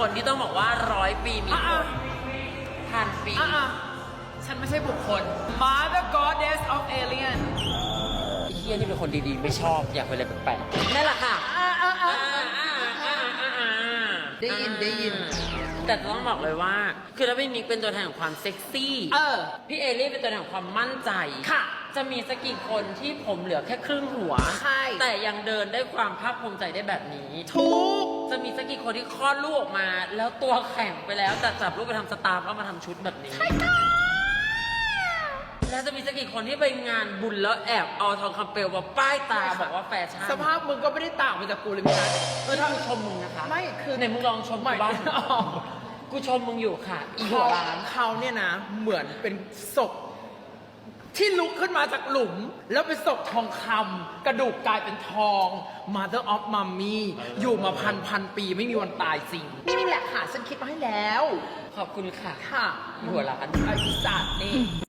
คลที่ต้องบอกว่าร้อยปีมีคนพันปีอะๆฉันไม่ใช่บุคคล Mother Goddess of Alien ไอ้เฮียนี่เป็นคนดีๆ ไม่ชอบอยากเป็นอะไรแปลกๆนั่นแหละค่ะอะๆๆอ่าอ่าอ่าอ่าอ่าได้ยินได้ยิน แต่ต้องบอกเลยว่า คือถ้าพี่มิกเป็นตัวแทนของความเซ็กซี่ เออ พี่เอลี่เป็นตัวแทนของความมั่นใจ ค่ะ จะมีสักกี่คนที่ผมเหลือแค่ครึ่งหัว ใช่ แต่ยังเดินได้ความภาคภูมิใจได้แบบนี้ทุก จะมีสักกี่คนที่คลอดลูกออกมา แล้วตัวแข็งไปแล้วแต่จับลูกไปทำสตาร์ก็มาทำชุดแบบนี้ แล้วจะมีสักกี่คนที่ไปงานบุญแล้วแอบเอาทองคำเปลวมาป้ายตาบอกว่าแฟชั่นสภาพมึงก็ไม่ได้ต่างไปจากกูเลยพี่นัทเออถ้ากูชมมึงนะคะไม่คือไหนมึงลองชมกูบ้างไม่อ๋อกูชมมึงอยู่ค่ะ อีหัวร้าน เขาเนี่ยนะ เหมือนเป็นศพ ที่ลุกขึ้นมาจากหลุม แล้วเป็นศพทองคำกระดูกกลายเป็นทอง Mother of Mummy อยู่มาพันพันปีไม่มีวันตายจริง นี่แหละค่ะ ฉันคิดมาให้แล้ว ขอบคุณค่ะ ค่ะอีหัวร้านไอ้สัตว์นี่